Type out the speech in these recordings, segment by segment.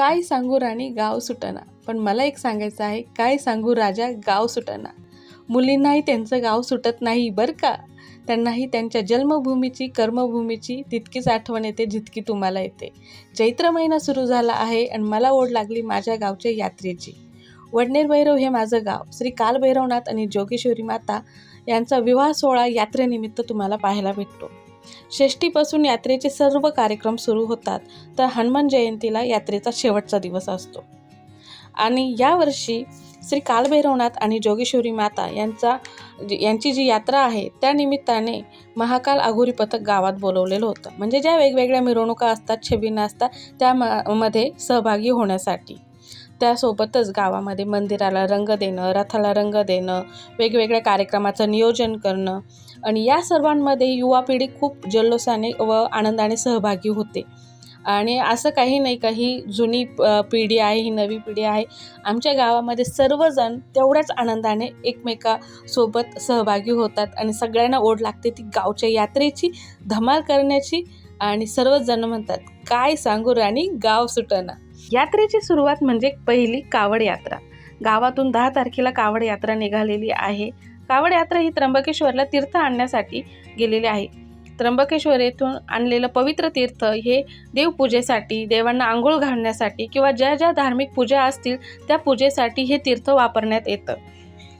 काय सांगू राणी गाव सुटना. पण मला एक सांगायचं आहे काय सांगू राजा गाव सुटना. मुलींनाही त्यांचं गाव सुटत नाही बरं का? त्यांनाही त्यांच्या जन्मभूमीची कर्मभूमीची तितकीच आठवण येते जितकी तुम्हाला येते. चैत्र महिना सुरू झाला आहे आणि मला ओढ लागली माझ्या गावच्या यात्रेची. वडनेर भैरव हे माझं गाव. श्री कालभैरवनाथ आणि जोगेश्वरी माता यांचा विवाह सोहळा यात्रेनिमित्त तुम्हाला पाहायला भेटतो. षष्टीपासून यात्रेचे सर्व कार्यक्रम सुरू होतात तर हनुमान जयंतीला यात्रेचा शेवटचा दिवस असतो. आणि यावर्षी श्री कालभैरवनाथ आणि जोगेश्वरी माता यांचा यांची जी यात्रा आहे त्या निमित्ताने महाकाल आघोरी पथक गावात बोलवलेलं होतं. म्हणजे ज्या वेगवेगळ्या मिरवणुका असतात छबिना असतात त्या म मध्ये सहभागी होण्यासाठी. त्यासोबतच गावामध्ये मंदिराला रंग देणं रथाला रंग देणं वेगवेगळ्या कार्यक्रमाचं नियोजन करणं. आणि या सर्वांमध्ये युवा पिढी खूप जल्लोषाने व आनंदाने सहभागी होते. आणि असं काही नाही का ही जुनी पिढी आहे ही नवी पिढी आहे. आमच्या गावामध्ये सर्वजण तेवढ्याच आनंदाने एकमेकासोबत सहभागी होतात आणि सगळ्यांना ओढ लागते ती गावच्या यात्रेची धमाल करण्याची. आणि सर्वच जण म्हणतात काय सांगू राणी गाव सुटना. यात्रेची सुरुवात म्हणजे पहिली कावड यात्रा. गावातून दहा तारखेला कावड यात्रा निघालेली आहे. कावड यात्रा ही त्र्यंबकेश्वरला तीर्थ आणण्यासाठी गेलेली आहे. त्र्यंबकेश्वर येथून आणलेलं पवित्र तीर्थ हे देवपूजेसाठी देवांना आंघोळ घालण्यासाठी किंवा ज्या ज्या धार्मिक पूजा असतील त्या पूजेसाठी हे तीर्थ वापरण्यात येतं.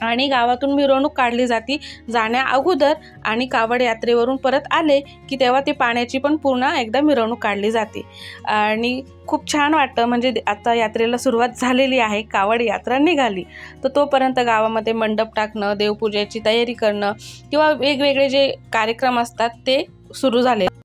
आणि गावातून मिरवणूक काढली जाती. जाण्या अगोदर आणि कावड यात्रेवरून परत आले की तेव्हा ते पाण्याची पण पूर्ण एकदा मिरवणूक काढली जाते. आणि खूप छान वाटतं म्हणजे आता यात्रेला सुरुवात झालेली आहे. कावड यात्रा निघाली. तर तोपर्यंत गावामध्ये मंडप टाकणं देवपूजेची तयारी करणं किंवा वेगवेगळे जे कार्यक्रम असतात ते सुरू झाले.